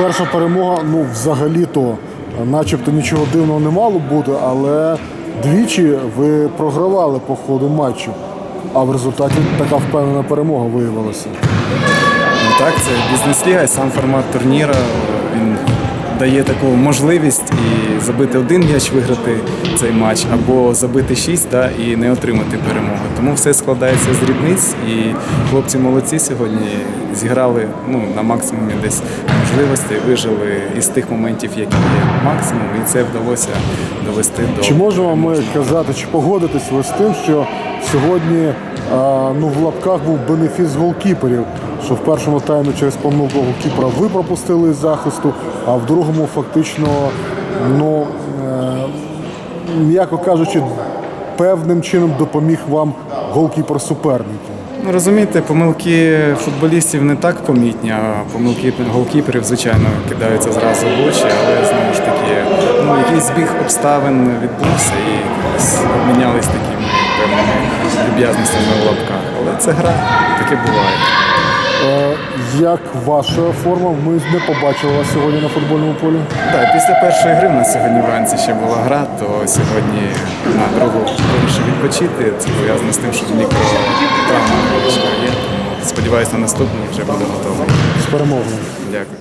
перша перемога, ну взагалі-то, начебто нічого дивного не мало бути, але двічі ви програвали по ходу матчу. А в результаті така впевнена перемога виявилася. Ну так, це бізнес-ліга, сам формат турніру. Він дає таку можливість і забити один м'яч, виграти цей матч, або забити шість да, і не отримати перемогу. Тому все складається з дрібниць, і хлопці молодці сьогодні зіграли ну, на максимумі десь можливостей, вижили із тих моментів, які є. Максимум, і це вдалося довести до Чи можемо ми казати, чи погодитись ви з тим, що сьогодні а, ну, в лапках був бенефіс голкіперів, що в першому таймі через помилку голкіпера ви пропустили із захисту, а в другому фактично, ну, е, м'яко кажучи, певним чином допоміг вам голкіпер суперників. Ну, розумієте, помилки футболістів не так помітні, а помилки голкіперів, звичайно, кидаються зразу в очі, але знову ж таки, ну, якийсь збіг обставин відбувся і обмінялись такими певними люб'язностями в лапках. Але це гра, таке буває. Е, як ваша форма? Ми не побачили вас сьогодні на футбольному полі. Так, після першої гри в нас сьогодні вранці ще була гра, то сьогодні на другу вирішив відпочити. Це пов'язано з тим, що мікротравма є. Сподіваюся, на наступний вже буде готовий. З перемогою. Дякую.